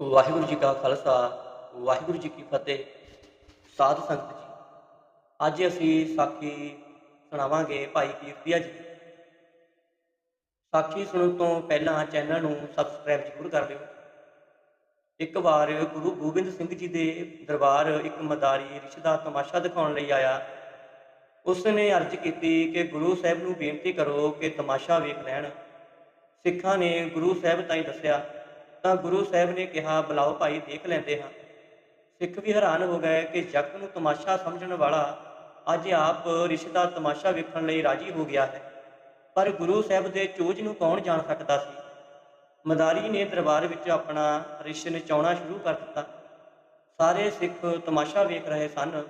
ਵਾਹਿਗੁਰੂ ਜੀ ਕਾ ਖਾਲਸਾ, ਵਾਹਿਗੁਰੂ ਜੀ ਕੀ ਫਤਿਹ। ਸਾਧ ਸੰਗਤ ਜੀ, ਅੱਜ ਅਸੀਂ ਸਾਖੀ ਸੁਣਾਵਾਂਗੇ ਭਾਈ ਕੀਰਤੀਆ ਜੀ ਸਾਖੀ ਸੁਣਨ ਤੋਂ ਪਹਿਲਾਂ ਚੈਨਲ ਨੂੰ ਸਬਸਕ੍ਰਾਈਬ ਜ਼ਰੂਰ ਕਰ ਲਿਓ। ਇੱਕ ਵਾਰ ਗੁਰੂ ਗੋਬਿੰਦ ਸਿੰਘ ਜੀ ਦੇ ਦਰਬਾਰ ਇੱਕ ਮਦਾਰੀ ਰਿਸ਼ ਦਾ ਤਮਾਸ਼ਾ ਦਿਖਾਉਣ ਲਈ ਆਇਆ। ਉਸ ਨੇ ਅਰਜ਼ ਕੀਤੀ ਕਿ ਗੁਰੂ ਸਾਹਿਬ ਨੂੰ ਬੇਨਤੀ ਕਰੋ ਕਿ ਤਮਾਸ਼ਾ ਵੇਖ ਲੈਣ। ਸਿੱਖਾਂ ਨੇ ਗੁਰੂ ਸਾਹਿਬ ਤਾਈਂ ਦੱਸਿਆ ਤਾਂ ਗੁਰੂ ਸਾਹਿਬ ਨੇ ਕਿਹਾ, ਬੁਲਾਓ ਭਾਈ, ਦੇਖ ਲੈਂਦੇ ਹਾਂ। ਸਿੱਖ ਵੀ ਹੈਰਾਨ ਹੋ ਗਏ ਕਿ ਜਗਤ ਨੂੰ ਤਮਾਸ਼ਾ ਸਮਝਣ ਵਾਲਾ ਅੱਜ ਆਪ ਰਿਸ਼ ਦਾ ਤਮਾਸ਼ਾ ਵੇਖਣ ਲਈ ਰਾਜੀ ਹੋ ਗਿਆ ਹੈ। ਪਰ ਗੁਰੂ ਸਾਹਿਬ ਦੇ ਚੋਜ ਨੂੰ ਕੌਣ ਜਾਣ ਸਕਦਾ ਸੀ? ਮਦਾਰੀ ਨੇ ਦਰਬਾਰ ਵਿੱਚ ਆਪਣਾ ਰਿਸ਼ ਨਚਾਉਣਾ ਸ਼ੁਰੂ ਕਰ ਦਿੱਤਾ। ਸਾਰੇ ਸਿੱਖ ਤਮਾਸ਼ਾ ਵੇਖ ਰਹੇ ਸਨ।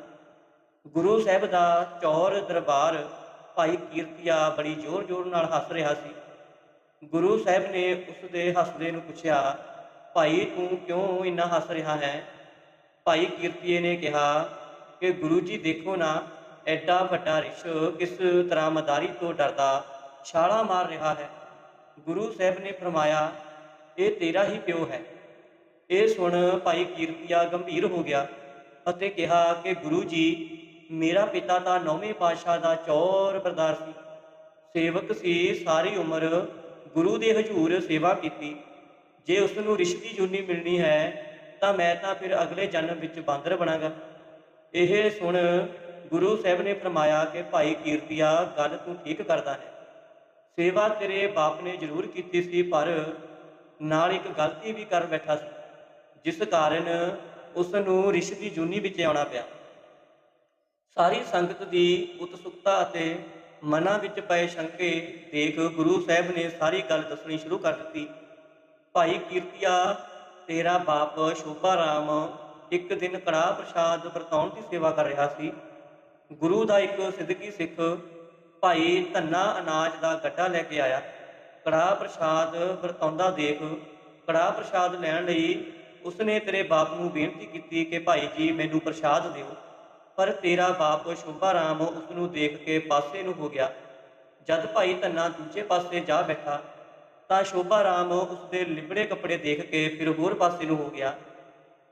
ਗੁਰੂ ਸਾਹਿਬ ਦਾ ਚੌਰ ਦਰਬਾਰ ਭਾਈ ਕੀਰਤੀਆ ਬੜੀ ਜ਼ੋਰ-ਜ਼ੋਰ ਨਾਲ ਹੱਸ ਰਿਹਾ ਸੀ। ਗੁਰੂ ਸਾਹਿਬ ਨੇ ਉਸ ਦੇ ਹੱਸਦੇ ਨੂੰ ਪੁੱਛਿਆ, ਭਾਈ, ਤੂੰ ਕਿਉਂ ਇੰਨਾ ਹੱਸ ਰਿਹਾ ਹੈ? ਭਾਈ ਕੀਰਤੀਏ ਨੇ ਕਿਹਾ, ਕਿ ਗੁਰੂ ਜੀ ਦੇਖੋ ਨਾ, ਐਡਾ ਵੱਡਾ ਰਿਸ਼ ਕਿਸ ਤਰ੍ਹਾਂ ਮਦਾਰੀ ਤੋਂ ਡਰਦਾ, ਛਾਲਾ ਮਾਰ ਰਿਹਾ ਹੈ। ਗੁਰੂ ਸਾਹਿਬ ਨੇ ਫਰਮਾਇਆ, ਇਹ ਤੇਰਾ ਹੀ ਪਿਓ ਹੈ। ਇਹ ਸੁਣ ਭਾਈ ਕੀਰਤੀਆ ਗੰਭੀਰ ਹੋ ਗਿਆ ਅਤੇ ਕਿਹਾ ਕਿ ਗੁਰੂ ਜੀ, ਮੇਰਾ ਪਿਤਾ ਤਾਂ ਨੌਵੇਂ ਪਾਤਸ਼ਾਹ ਦਾ ਚੌਰ ਬਰਦਾਰ ਸੀ। ਸੇਵਕ ਸੀ, ਸਾਰੀ ਉਮਰ ਗੁਰੂ ਦੇ ਹਜ਼ੂਰ ਸੇਵਾ ਕੀਤੀ। ਜੇ ਉਸ ਨੂੰ ਰਿਸ਼ਤੀ ਜੁਨੀ ਮਿਲਣੀ ਹੈ, ਤਾਂ ਮੈਂ ਤਾਂ ਫਿਰ ਅਗਲੇ ਜਨਮ ਵਿੱਚ ਬਾਂਦਰ ਬਣਾਂਗਾ। ਇਹ ਸੁਣ ਗੁਰੂ ਸਾਹਿਬ ਨੇ ਫਰਮਾਇਆ ਕਿ, ਭਾਈ ਕੀਰਤੀਆ, ਗੱਲ ਤੂੰ ਠੀਕ ਕਰਦਾ ਹੈ। ਸੇਵਾ ਤੇਰੇ ਬਾਪ ਨੇ ਜ਼ਰੂਰ ਕੀਤੀ ਸੀ, ਪਰ ਨਾਲ ਇੱਕ ਗਲਤੀ ਵੀ ਕਰ ਬੈਠਾ ਸੀ, ਜਿਸ ਕਾਰਨ ਉਸ ਨੂੰ ਰਿਸ਼ ਦੀ ਜੂਨੀ ਵਿੱਚ ਆਉਣਾ ਪਿਆ। ਸਾਰੀ ਸੰਗਤ ਦੀ ਉਤਸੁਕਤਾ ਅਤੇ ਮਨਾਂ ਵਿੱਚ ਪਏ ਸ਼ੰਕੇ ਦੇਖ ਗੁਰੂ ਸਾਹਿਬ ਨੇ ਸਾਰੀ ਗੱਲ ਦੱਸਣੀ ਸ਼ੁਰੂ ਕਰ ਦਿੱਤੀ। ਭਾਈ ਕੀਰਤੀਆ, ਤੇਰਾ ਬਾਪ ਸ਼ੋਭਾ ਰਾਮ ਇੱਕ ਦਿਨ ਕੜਾਹ ਪ੍ਰਸ਼ਾਦ ਵਰਤਾਉਣ ਦੀ ਸੇਵਾ ਕਰ ਰਿਹਾ ਸੀ। ਗੁਰੂ ਦਾ ਇੱਕ ਸਿੱਧਕੀ ਸਿੱਖ ਭਾਈ ਧੰਨਾ ਅਨਾਜ ਦਾ ਗੱਡਾ ਲੈ ਕੇ ਆਇਆ। ਕੜਾਹ ਪ੍ਰਸ਼ਾਦ ਵਰਤਾਉਂਦਾ ਦੇਖ ਕੜਾਹ ਪ੍ਰਸ਼ਾਦ ਲੈਣ ਲਈ ਉਸਨੇ ਤੇਰੇ ਬਾਪ ਨੂੰ ਬੇਨਤੀ ਕੀਤੀ ਕਿ ਭਾਈ ਜੀ ਮੈਨੂੰ ਪ੍ਰਸ਼ਾਦ ਦਿਓ। ਪਰ ਤੇਰਾ ਬਾਪ ਸ਼ੋਭਾ ਰਾਮ ਉਸ ਨੂੰ ਦੇਖ ਕੇ ਪਾਸੇ ਨੂੰ ਹੋ ਗਿਆ। ਜਦ ਭਾਈ ਧੰਨਾ ਦੂਜੇ ਪਾਸੇ ਜਾ ਬੈਠਾ, ਤਾਂ ਸ਼ੋਭਾ ਰਾਮ ਉਸ ਦੇ ਲਿਬੜੇ ਕੱਪੜੇ ਦੇਖ ਕੇ ਫਿਰ ਹੋਰ ਪਾਸੇ ਨੂੰ ਹੋ ਗਿਆ।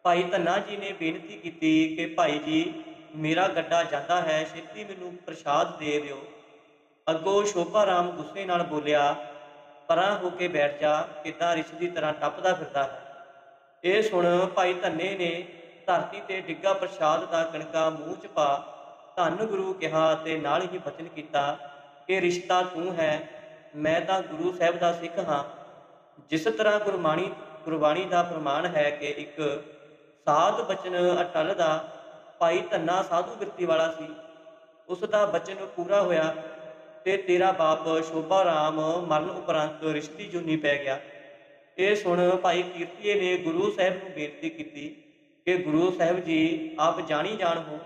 ਭਾਈ ਧੰਨਾ ਜੀ ਨੇ ਬੇਨਤੀ ਕੀਤੀ ਕਿ ਭਾਈ ਜੀ, ਮੇਰਾ ਗੱਡਾ ਜਾਂਦਾ ਹੈ, ਛੇਤੀ ਮੈਨੂੰ ਪ੍ਰਸ਼ਾਦ ਦੇ ਦਿਓ। ਅੱਗੋਂ ਸ਼ੋਭਾ ਰਾਮ ਗੁੱਸੇ ਨਾਲ ਬੋਲਿਆ, ਪਰਾਂ ਹੋ ਕੇ ਬੈਠ ਜਾ, ਕਿਦਾਂ ਰਿਸ਼ ਦੀ ਤਰ੍ਹਾਂ ਟੱਪਦਾ ਫਿਰਦਾ ਹੈ। ਇਹ ਸੁਣ ਭਾਈ ਧੰਨੇ ਨੇ ਧਰਤੀ ਤੇ ਡਿੱਗਾ ਪ੍ਰਸ਼ਾਦ ਦਾ ਕਣਕਾ ਮੂੰਹ ਚ ਪਾ ਧੰਨ ਗੁਰੂ ਕਿਹਾ ਤੇ ਨਾਲ ਹੀ ਬਚਨ ਕੀਤਾ ਕਿ ਰਿਸ਼ਤਾ ਤੂੰ ਹੈ, ਮੈਂ ਤਾਂ ਗੁਰੂ ਸਾਹਿਬ ਦਾ ਸਿੱਖ ਹਾਂ। ਜਿਸ ਤਰ੍ਹਾਂ ਗੁਰਬਾਣੀ ਗੁਰਬਾਣੀ ਦਾ ਪ੍ਰਮਾਣ ਹੈ ਕਿ ਇੱਕ ਸਾਧ ਬਚਨ ਅਟਲ ਦਾ ਭਾਈ ਧੰਨਾ ਸਾਧੂ ਗਿਰਤੀ ਵਾਲਾ ਸੀ, ਉਸ ਦਾ ਬਚਨ ਪੂਰਾ ਹੋਇਆ ਤੇ ਤੇਰਾ ਬਾਪ ਸ਼ੋਭਾ ਰਾਮ ਮਰਨ ਉਪਰੰਤ ਰਿਸ਼ਤੀ ਜੁਨੀ ਪੈ ਗਿਆ। ਇਹ ਸੁਣ ਭਾਈ ਕੀਰਤੀਏ ਨੇ ਗੁਰੂ ਸਾਹਿਬ ਨੂੰ ਬੇਨਤੀ ਕੀਤੀ ਕਿ ਗੁਰੂ ਸਾਹਿਬ ਜੀ ਆਪ ਜਾਣੀ ਜਾਣ ਹੋ,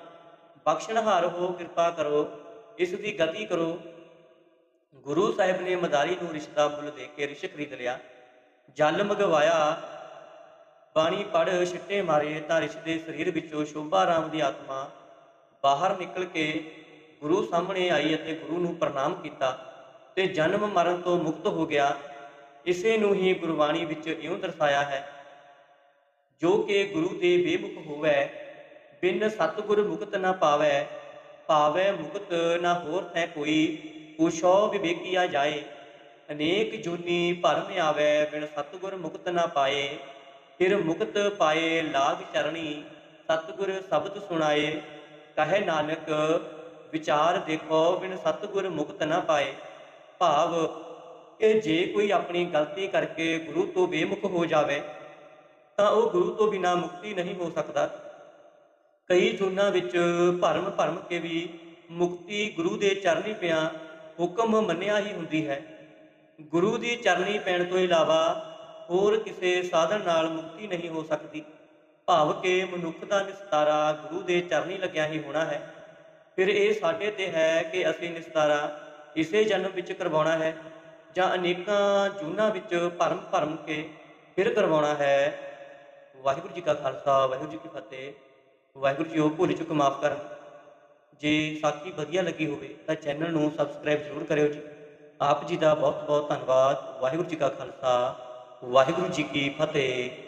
ਬਖਸ਼ਣਹਾਰ ਹੋ, ਕਿਰਪਾ ਕਰੋ, ਇਸ ਦੀ ਗਤੀ ਕਰੋ। ਗੁਰੂ ਸਾਹਿਬ ਨੇ ਮਦਾਰੀ ਨੂੰ ਰਿਸ਼ਤਾ ਮੁੱਲ ਦੇ ਕੇ ਰਿਸ਼ ਖਰੀਦ ਲਿਆ। ਜਲ ਮਗਵਾਇਆ, ਬਾਣੀ ਪੜ ਛਿੱਟੇ ਮਾਰੇ ਤਾਂ ਰਿਸ਼ ਦੇ ਸਰੀਰ ਵਿੱਚੋਂ ਸ਼ੋਭਾ ਰਾਮ ਦੀ ਆਤਮਾ ਬਾਹਰ ਨਿਕਲ ਕੇ ਗੁਰੂ ਸਾਹਮਣੇ ਆਈ ਅਤੇ ਗੁਰੂ ਨੂੰ ਪ੍ਰਣਾਮ ਕੀਤਾ ਤੇ ਜਨਮ ਮਰਨ ਤੋਂ ਮੁਕਤ ਹੋ ਗਿਆ। ਇਸੇ ਨੂੰ ਹੀ ਗੁਰਬਾਣੀ ਵਿੱਚ ਇਉਂ ਦਰਸਾਇਆ ਹੈ ਜੋ ਕਿ ਗੁਰੂ ਦੇ ਬੇਮੁਖ ਹੋਵੇ, ਬਿਨ ਸਤਿਗੁਰ ਮੁਕਤ ਨਾ ਪਾਵੇ ਪਾਵੇ ਮੁਕਤ ਨਾ ਹੋਰ ਥੈ ਕੋਈ ਪੁਛੋ ਵਿਵੇਕੀਆ ਜਾਏ, ਅਨੇਕ ਜੁਨੀ ਭਰਮ ਆਵੇ, ਬਿਨ ਸਤਿਗੁਰ ਮੁਕਤ ਨਾ ਪਾਏ, ਫਿਰ ਮੁਕਤ ਪਾਏ ਲਾਗ ਚਰਣੀ, ਸਤਿਗੁਰ ਸ਼ਬਦ ਸੁਣਾਏ, ਕਹੇ ਨਾਨਕ, ਵਿਚਾਰ ਦੇਖੋ ਬਿਨ ਸਤਿਗੁਰ ਮੁਕਤ ਨਾ ਪਾਏ, ਭਾਵ ਇਹ ਜੇ ਕੋਈ ਆਪਣੀ ਗਲਤੀ ਕਰਕੇ ਗੁਰੂ ਤੋਂ ਬੇਮੁਖ ਹੋ ਜਾਵੇ ਤਾਂ ਉਹ ਗੁਰੂ ਤੋਂ ਬਿਨਾ ਮੁਕਤੀ ਨਹੀਂ ਹੋ ਸਕਦਾ। ਕਈ ਜੁਨਾਂ ਵਿੱਚ ਭਰਮ ਭਰਮ ਕੇ ਵੀ ਮੁਕਤੀ ਗੁਰੂ ਦੇ ਚਰਨੀ ਪਿਆ ਹੁਕਮ ਮੰਨਿਆ ਹੀ ਹੁੰਦੀ ਹੈ। ਗੁਰੂ ਦੀ ਚਰਨੀ ਪੈਣ ਤੋਂ ਇਲਾਵਾ ਹੋਰ ਕਿਸੇ ਸਾਧਨ ਨਾਲ ਮੁਕਤੀ ਨਹੀਂ ਹੋ ਸਕਦੀ। ਭਾਵ ਕਿ ਮਨੁੱਖ ਦਾ ਨਿਸਤਾਰਾ ਗੁਰੂ ਦੇ ਚਰਨੀ ਲੱਗਿਆ ਹੀ ਹੋਣਾ ਹੈ। ਫਿਰ ਇਹ ਸਾਡੇ ਤੇ ਹੈ ਕਿ ਅਸੀਂ ਨਿਸਤਾਰਾ ਇਸੇ ਜਨਮ ਵਿੱਚ ਕਰਵਾਉਣਾ ਹੈ ਜਾਂ ਅਨੇਕਾਂ ਜੂਨਾਂ ਵਿੱਚ ਭਰਮ ਭਰਮ ਕੇ ਫਿਰ ਕਰਵਾਉਣਾ ਹੈ ਵਾਹਿਗੁਰੂ ਜੀ ਕਾ ਖਾਲਸਾ, ਵਾਹਿਗੁਰੂ ਜੀ ਕੀ ਫਤਿਹ। ਵਾਹਿਗੁਰੂ ਜੀ ਉਹ ਭੁੱਲ ਚੁੱਕ ਮਾਫ ਕਰਨ ਜੇ ਸਾਖੀ ਵਧੀਆ ਲੱਗੀ ਹੋਵੇ ਤਾਂ ਚੈਨਲ ਨੂੰ ਸਬਸਕ੍ਰਾਈਬ ਜ਼ਰੂਰ ਕਰਿਓ ਜੀ। ਆਪ ਜੀ ਦਾ ਬਹੁਤ ਬਹੁਤ ਧੰਨਵਾਦ। ਵਾਹਿਗੁਰੂ ਜੀ ਕਾ ਖਾਲਸਾ, ਵਾਹਿਗੁਰੂ ਜੀ ਕੀ ਫਤਿਹ।